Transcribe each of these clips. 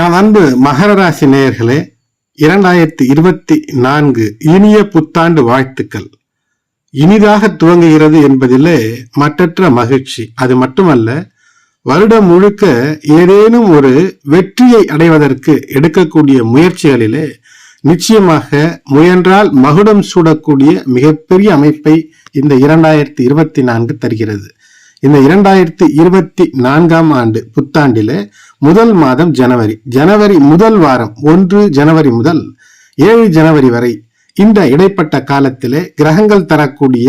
என் அன்பு மகர ராசி நேயர்களே இரண்டாயிரத்தி இருபத்தி நான்கு இனிய புத்தாண்டு வாழ்த்துக்கள். இனிதாக துவங்குகிறது என்பதிலே மற்றற்ற மகிழ்ச்சி. அது மட்டுமல்ல வருடம் முழுக்க ஏதேனும் ஒரு வெற்றியை அடைவதற்கு எடுக்கக்கூடிய முயற்சிகளிலே நிச்சயமாக முயன்றால் மகுடம் சூடக்கூடிய மிகப்பெரிய அமைப்பை இந்த இரண்டாயிரத்தி இருபத்தி நான்கு தருகிறது. இந்த இரண்டாயிரத்தி இருபத்தி நான்காம் ஆண்டு புத்தாண்டிலே முதல் மாதம் ஜனவரி. ஜனவரி முதல் வாரம் ஒன்று ஜனவரி முதல் ஏழு ஜனவரி வரை இந்த இடைப்பட்ட காலத்திலே கிரகங்கள் தரக்கூடிய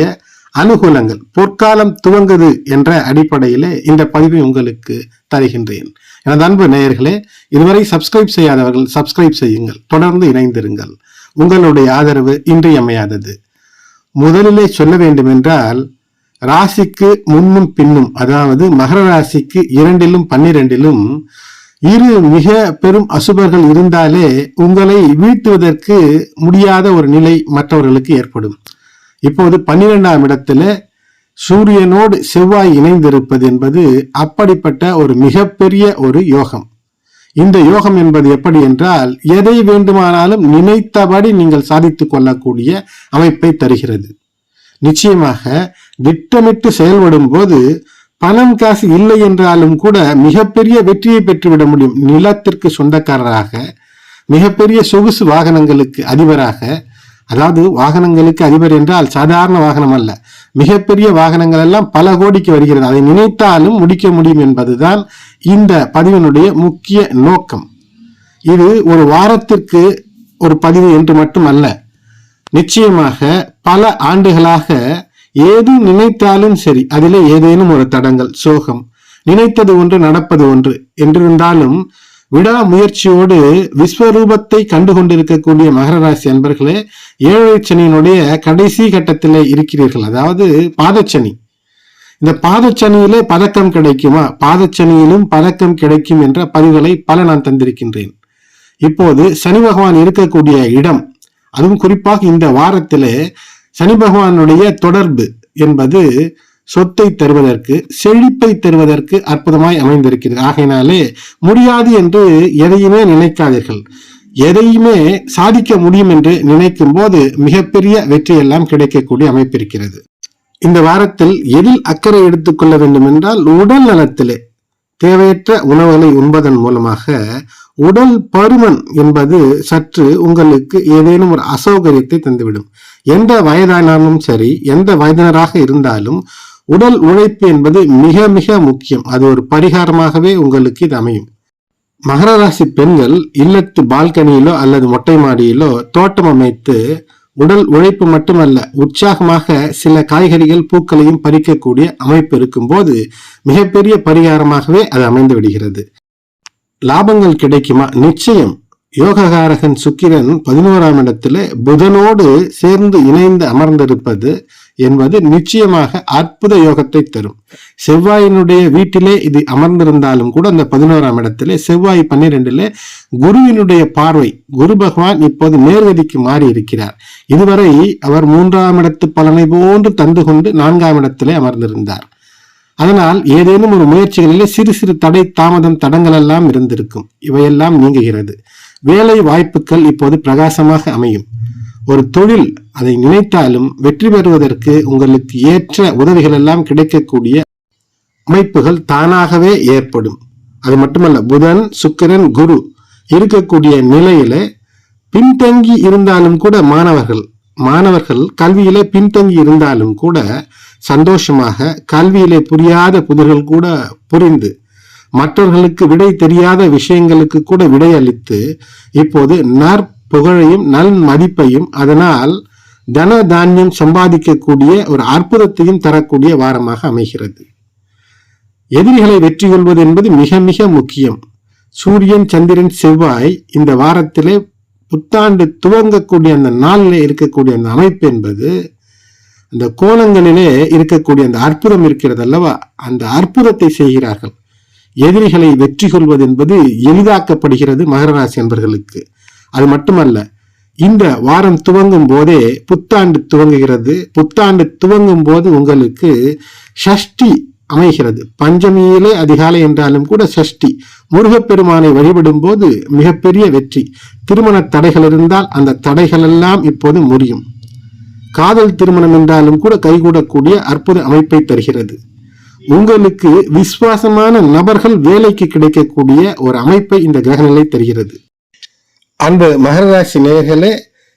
அனுகூலங்கள் பொற்காலம் துவங்குது என்ற அடிப்படையிலே இந்த பதிவை உங்களுக்கு தருகின்றேன். எனது அன்பு நேயர்களே இதுவரை சப்ஸ்கிரைப் செய்யாதவர்கள் சப்ஸ்கிரைப் செய்யுங்கள் தொடர்ந்து இணைந்திருங்கள். உங்களுடைய ஆதரவு இன்றியமையாதது. முதலிலே சொல்ல வேண்டுமென்றால் ராசிக்கு முன்னும் பின்னும் அதாவது மகர ராசிக்கு இரண்டிலும் பன்னிரெண்டிலும் இரு மிக பெரும் அசுபர்கள் இருந்தாலே உங்களை வீழ்த்துவதற்கு முடியாத ஒரு நிலை மற்றவர்களுக்கு ஏற்படும். இப்போது பன்னிரெண்டாம் இடத்துல சூரியனோடு செவ்வாய் இணைந்திருப்பது என்பது அப்படிப்பட்ட ஒரு மிகப்பெரிய ஒரு யோகம். இந்த யோகம் என்பது எப்படி என்றால் எதை வேண்டுமானாலும் நினைத்தபடி நீங்கள் சாதித்துக் கொள்ளக்கூடிய அமைப்பை தருகிறது. நிச்சயமாக திட்டமிட்டு செயல்படும் போது பணம் காசு இல்லை என்றாலும் கூட மிகப்பெரிய வெற்றியை பெற்றுவிட முடியும். நிலத்திற்கு சொந்தக்காரராக மிகப்பெரிய சொகுசு வாகனங்களுக்கு அதிபராக அதாவது வாகனங்களுக்கு அதிபர் என்றால் சாதாரண வாகனம் அல்ல மிகப்பெரிய வாகனங்கள் எல்லாம் பல கோடிக்கு வருகிறது. அதை நினைத்தாலும் முடிக்க முடியும் என்பதுதான் இந்த பதிவினுடைய முக்கிய நோக்கம். இது ஒரு வாரத்திற்கு ஒரு பதிவு என்று மட்டும் அல்ல நிச்சயமாக பல ஆண்டுகளாக ஏது நினைத்தாலும் சரி அதிலே ஏதேனும் ஒரு தடங்கள் சோகம். நினைத்தது ஒன்று நடப்பது ஒன்று என்றிருந்தாலும் விடா முயற்சியோடு விஸ்வரூபத்தை கண்டு கொண்டிருக்கக்கூடிய மகர ராசி அன்பர்களே ஏழை சனியினுடைய கடைசி கட்டத்திலே இருக்கிறீர்கள். அதாவது பாதச்சனி. இந்த பாதச்சனியிலே பதக்கம் கிடைக்குமா? பாதச்சனியிலும் பதக்கம் கிடைக்கும் என்ற பதிவுகளை பல நான் தந்திருக்கின்றேன். இப்போது சனி பகவான் இருக்கக்கூடிய இடம் அதுவும் குறிப்பாக இந்த வாரத்திலே சனி பகவானுடைய தொடர்பு என்பது சொத்தை தருவதற்கு செழிப்பை தருவதற்கு அற்புதமாய் அமைந்திருக்கிறது. ஆகையினாலே முடியாது என்று எதையுமே நினைக்காதீர்கள். எதையுமே சாதிக்க முடியும் என்று நினைக்கும் போது மிகப்பெரிய வெற்றியெல்லாம் கிடைக்கக்கூடிய அமைப்பு இருக்கிறது இந்த வாரத்தில் எதில் அக்கறை எடுத்துக்கொள்ள வேண்டும் என்றால் உடல் நலத்திலே தேவையற்ற உணவுகளை உண்பதன் மூலமாக உடல் பருமன் என்பது சற்று உங்களுக்கு ஏதேனும் ஒரு அசௌகரியத்தை தந்துவிடும். எந்த வயதானாலும் சரி எந்த வயதினராக இருந்தாலும் உடல் உழைப்பு என்பது மிக மிக முக்கியம். அது ஒரு பரிகாரமாகவே உங்களுக்கு இது அமையும். மகர ராசி பெண்கள் இல்லத்து பால்கனியிலோ அல்லது மொட்டை மாடியிலோ தோட்டம் அமைத்து உடல் உழைப்பு மட்டுமல்ல உற்சாகமாக சில காய்கறிகள் பூக்களையும் பறிக்கக்கூடிய அமைப்பு இருக்கும்போது மிகப்பெரிய பரிகாரமாகவே அது அமைந்து விடுகிறது. லாபங்கள் கிடைக்குமா? நிச்சயம். யோககாரகன் சுக்கிரன் பதினோராம் இடத்துல புதனோடு சேர்ந்து இணைந்து அமர்ந்திருப்பது என்பது நிச்சயமாக அற்புத யோகத்தை தரும். செவ்வாயினுடைய வீட்டிலே இது அமர்ந்திருந்தாலும் கூட அந்த பதினோராம் இடத்திலே செவ்வாய் பன்னிரெண்டிலே குருவினுடைய பார்வை குரு பகவான் இப்போது நேர்கதிக்கு மாறி இருக்கிறார் இதுவரை அவர் மூன்றாம் இடத்து பலனை போன்று தந்து கொண்டு நான்காம் இடத்திலே அமர்ந்திருந்தார். அதனால் ஏதேனும் ஒரு முயற்சிகளிலே சிறு சிறு தடை தாமதம் தடங்கள் எல்லாம் இருந்திருக்கும். இவையெல்லாம் நீங்குகிறது. வேலை வாய்ப்புகள் இப்போது பிரகாசமாக அமையும். ஒரு தொழில் அதை நினைத்தாலும் வெற்றி பெறுவதற்கு உங்களுக்கு ஏற்ற உதவிகள் எல்லாம் கிடைக்கக்கூடிய அமைப்புகள் தானாகவே ஏற்படும். அது மட்டுமல்ல புதன் சுக்கரன் குரு இருக்கக்கூடிய நிலையில பின்தங்கி இருந்தாலும் கூட மாணவர்கள் மாணவர்கள் கல்வியில பின்தங்கி இருந்தாலும் கூட சந்தோஷமாக கல்வியிலே புரியாத புதிர்கள் கூட புரிந்து மற்றவர்களுக்கு விடை தெரியாத விஷயங்களுக்கு கூட விடை அளித்து இப்போது நற்புகழையும் நல் மதிப்பையும் அதனால் தன தானியம் சம்பாதிக்கக்கூடிய ஒரு அற்புதத்தையும் தரக்கூடிய வாரமாக அமைகிறது. எதிரிகளை வெற்றி கொள்வது என்பது மிக மிக முக்கியம். சூரியன் சந்திரன் செவ்வாய் இந்த வாரத்திலே புத்தாண்டு துவங்கக்கூடிய அந்த நாளிலே இருக்கக்கூடிய அந்த அமைப்பு என்பது அந்த கோணங்களிலே இருக்கக்கூடிய அந்த அற்புதம் இருக்கிறது அல்லவா அந்த அற்புதத்தை செய்கிறார்கள். எதிரிகளை வெற்றி கொள்வது என்பது எளிதாக்கப்படுகிறது மகர ராசி என்பர்களுக்கு அது மட்டுமல்ல இந்த வாரம் துவங்கும் போதே புத்தாண்டு துவங்குகிறது. புத்தாண்டு துவங்கும் போது உங்களுக்கு ஷஷ்டி அமைகிறது. பஞ்சமியிலே அதிகாலை என்றாலும் கூட சஷ்டி. முருகப்பெருமானை வழிபடும் போது மிகப்பெரிய வெற்றி. திருமண தடைகள் இருந்தால் அந்த தடைகள் எல்லாம் இப்போது முறியும். காதல் திருமணம் என்றாலும் கூட கைகூடக்கூடிய அற்புத அமைப்பை தருகிறது. உங்களுக்கு விசுவாசமான நபர்கள் வேலைக்கு கிடைக்கக்கூடிய ஒரு அமைப்பை இந்த கிரகநிலை தருகிறது. அன்பு மகராசி நேர்களே நேயர்களே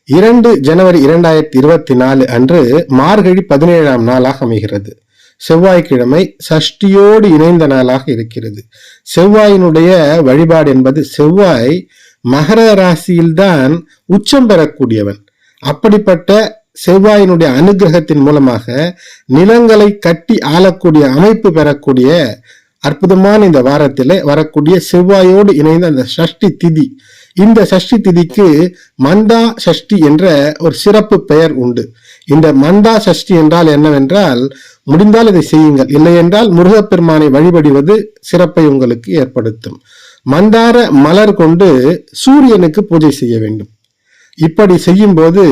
இரண்டு ஜனவரி இரண்டாயிரத்தி இருபத்தி நாலு அன்று மார்கழி பதினேழாம் நாளாக அமைகிறது. செவ்வாய்க்கிழமை சஷ்டியோடு இணைந்த நாளாக இருக்கிறது. செவ்வாயினுடைய வழிபாடு என்பது செவ்வாய் மகர ராசியில்தான் உச்சம் பெறக்கூடியவன். அப்படிப்பட்ட செவ்வாயினுடைய அனுகிரகத்தின் மூலமாக நிலங்களை கட்டி ஆளக்கூடிய அமைப்பு பெறக்கூடிய அற்புதமான இந்த வாரத்திலே வரக்கூடிய செவ்வாயோடு இணைந்த அந்த சஷ்டி திதி இந்த சஷ்டி திதிக்கு மந்தா சஷ்டி என்ற ஒரு சிறப்பு பெயர் உண்டு. இந்த மந்தா சஷ்டி என்றால் என்னவென்றால் முடிந்தால் இதை செய்யுங்கள். இல்லை என்றால் முருகப்பெருமானை வழிபடுவது சிறப்பை உங்களுக்கு ஏற்படுத்தும். மந்தார மலர் கொண்டு சூரியனுக்கு பூஜை செய்ய வேண்டும். இப்படி செய்யும்போது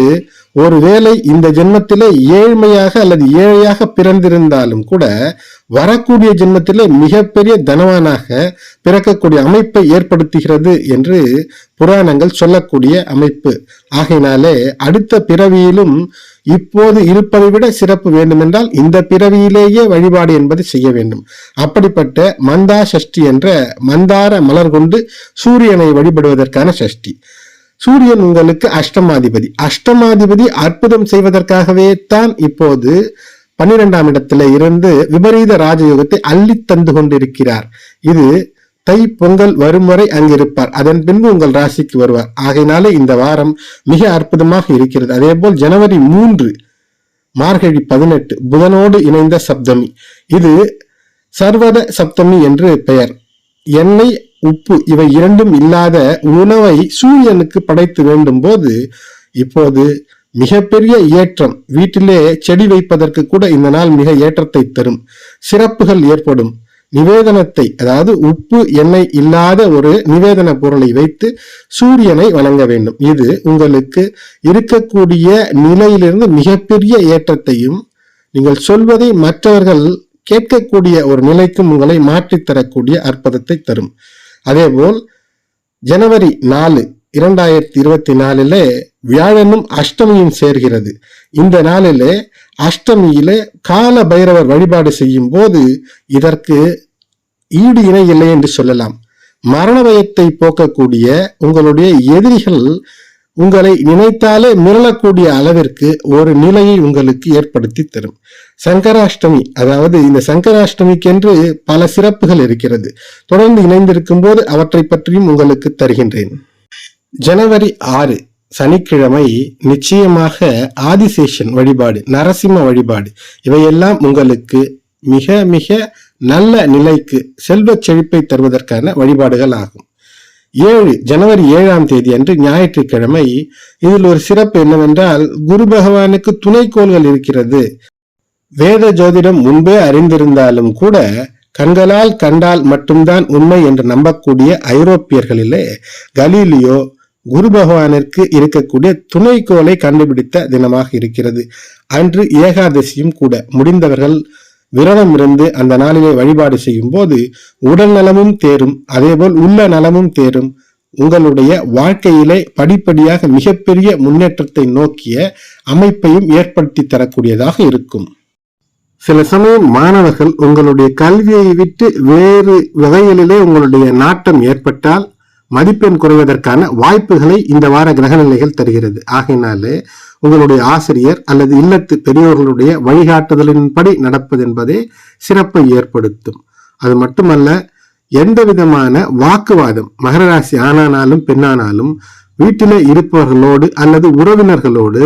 ஒருவேளை இந்த ஜென்மத்திலே ஏழ்மையாக அல்லது ஏழையாக பிறந்திருந்தாலும் கூட வரக்கூடிய ஜென்மத்திலே மிகப்பெரிய தனவானாக பிறக்கக்கூடிய அமைப்பை ஏற்படுத்துகிறது என்று புராணங்கள் சொல்லக்கூடிய அமைப்பு. ஆகையினாலே அடுத்த பிறவியிலும் இப்போது இருப்பதை விட சிறப்பு வேண்டுமென்றால் இந்த பிறவியிலேயே வழிபாடு என்பது செய்ய வேண்டும். அப்படிப்பட்ட மந்தா சஷ்டி என்ற மந்தார மலர் கொண்டு சூரியனை வழிபடுவதற்கான சஷ்டி சூரியன் உங்களுக்கு அஷ்டமாதிபதி. அஷ்டமாதிபதி அற்புதம் செய்வதற்காகவே தான் இப்போது பன்னிரெண்டாம் இடத்துல இருந்து விபரீத ராஜயோகத்தை அள்ளி தந்து கொண்டிருக்கிறார். இது தை பொங்கல் வரும் வரை அங்கிருப்பார். அதன் பின்பு உங்கள் ராசிக்கு வருவார். ஆகையினாலே இந்த வாரம் மிக அற்புதமாக இருக்கிறது. அதே போல் ஜனவரி மூன்று மார்கழி பதினெட்டு புதனோடு இணைந்த சப்தமி. இது சர்வத சப்தமி என்று பெயர். எண்ணெய் உப்பு இவை இரண்டும் இல்லாத உணவை சூரியனுக்கு படைத்து வேண்டும் போது இப்போது மிகப்பெரிய ஏற்றம் வீட்டிலே செடி வைப்பதற்கு கூட இந்த நாள் மிக ஏற்றத்தை தரும். சிறப்புகள் ஏற்படும். நிவேதனத்தை அதாவது உப்பு எண்ணெய் இல்லாத ஒரு நிவேதன பொருளை வைத்து சூரியனை வணங்க வேண்டும். இது உங்களுக்கு இருக்கக்கூடிய நிலையிலிருந்து மிகப்பெரிய ஏற்றத்தையும் நீங்கள் சொல்வதை மற்றவர்கள் கேட்கக்கூடிய ஒரு நிலைக்கும் உங்களை மாற்றித் தரக்கூடிய அற்புதத்தை தரும். அதேபோல் ஜனவரி நாலு இரண்டாயிரத்தி இருபத்தி நாலிலே வியாழனும் அஷ்டமியும் சேர்கிறது. இந்த நாளிலே அஷ்டமியிலே கால பைரவர் வழிபாடு செய்யும் போது இதற்கு ஈடு இணை இல்லை என்று சொல்லலாம். மரண பயத்தை போக்கக்கூடிய உங்களுடைய எதிரிகள் உங்களை நினைத்தாலே மிரளக்கூடிய அளவிற்கு ஒரு நிலையை உங்களுக்கு ஏற்படுத்தி தரும். சங்கராஷ்டமி அதாவது இந்த சங்கராஷ்டமிக்கென்று பல சிறப்புகள் இருக்கிறது. தொடர்ந்து இணைந்திருக்கும் போது அவற்றை பற்றியும் உங்களுக்கு தருகின்றேன். ஜனவரி ஆறு சனிக்கிழமை நிச்சயமாக ஆதிசேஷன் வழிபாடு நரசிம்ம வழிபாடு. இவையெல்லாம் உங்களுக்கு மிக மிக நல்ல நிலைக்கு செல்வச் செழிப்பை தருவதற்கான வழிபாடுகள் ஆகும். ஏழு ஜனவரி ஏழாம் தேதி அன்று ஞாயிற்றுக்கிழமை இதில் ஒரு சிறப்பு என்னவென்றால் குரு பகவானுக்கு துணைக்கோள்கள் இருக்கிறது. வேத ஜோதிடம் முன்பே அறிந்திருந்தாலும் கூட கண்களால் கண்டால் மட்டும்தான் உண்மை என்று நம்பக்கூடிய ஐரோப்பியர்களிலே கலீலியோ குரு பகவானிற்கு இருக்கக்கூடிய துணைக்கோளை கண்டுபிடித்த தினமாக இருக்கிறது. அன்று ஏகாதசியும் கூட முடிந்தவர்கள் விரதம் இருந்து அந்த நாளிலே வழிபாடு செய்யும் போது உடல் நலமும் தேரும் அதேபோல் உள்ள நலமும் தேரும். உங்களுடைய வாழ்க்கையிலே படிப்படியாக மிகப்பெரிய முன்னேற்றத்தை நோக்கிய அமைப்பையும் ஏற்படுத்தி தரக்கூடியதாக இருக்கும். சில சமயம் மாணவர்கள் உங்களுடைய கல்வியை விட்டு வேறு வகைகளிலே உங்களுடைய நாட்டம் ஏற்பட்டால் மதிப்பெண் குறைவதற்கான வாய்ப்புகளை இந்த வார கிரகநிலைகள் தருகிறது. ஆகையினாலே உங்களுடைய ஆசிரியர் அல்லது இல்லத்து பெரியோர்களுடைய வழிகாட்டுதலின்படி நடப்பது என்பதே சிறப்பை ஏற்படுத்தும். அது மட்டுமல்ல எந்த விதமான வாக்குவாதம் மகர ராசி ஆணானாலும் பெண்ணானாலும் வீட்டிலே இருப்பவர்களோடு அல்லது உறவினர்களோடு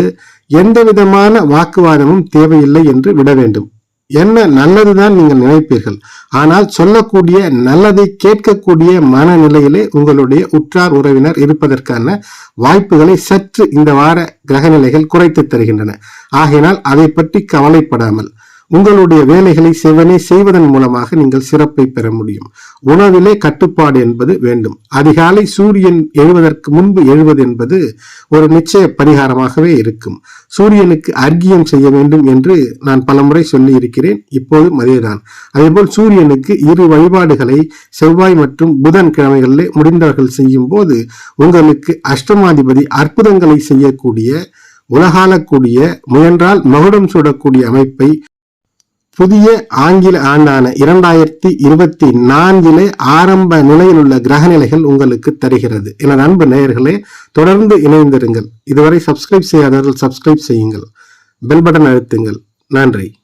எந்த விதமான வாக்குவாதமும் தேவையில்லை என்று விட வேண்டும். என்ன நல்லதுதான் நீங்கள் நினைப்பீர்கள். ஆனால் சொல்லக்கூடிய நல்லதை கேட்கக்கூடிய மனநிலையிலே உங்களுடைய உற்றார் உறவினர் இருப்பதற்கான வாய்ப்புகளை சற்று இந்த வார கிரகநிலைகள் குறைத்து தருகின்றன. ஆகையினால் அதை பற்றி கவலைப்படாமல் உங்களுடைய வேலைகளை செவனே செய்வதன் மூலமாக நீங்கள் சிறப்பை பெற முடியும். உணவிலே கட்டுப்பாடு என்பது வேண்டும். அதிகாலை சூரியன் எழுவதற்கு முன்பு எழுவது என்பது ஒரு நிச்சய பரிகாரமாகவே இருக்கும். சூரியனுக்கு அர்க்கியம் செய்ய வேண்டும் என்று நான் பலமுறை சொல்லி இருக்கிறேன் இப்போதும் அதேதான் அதேபோல் சூரியனுக்கு இரு வழிபாடுகளை செவ்வாய் மற்றும் புதன் கிழமைகளிலே முடிந்தவர்கள் செய்யும் போது உங்களுக்கு அஷ்டமாதிபதி அற்புதங்களை செய்யக்கூடிய உலகாலக்கூடிய முயன்றால் மகுடம் சூடக்கூடிய அமைப்பை புதிய ஆங்கில ஆண்டான இரண்டாயிரத்தி இருபத்தி நான்கிலே ஆரம்ப நிலையில் உள்ள கிரக நிலைகள் உங்களுக்கு தருகிறது. எனது அன்பு நேயர்களே தொடர்ந்து இணைந்திருங்கள். இதுவரை சப்ஸ்கிரைப் செய்யாதவர்கள் சப்ஸ்கிரைப் செய்யுங்கள். பெல் பட்டன் அழுத்துங்கள். நன்றி.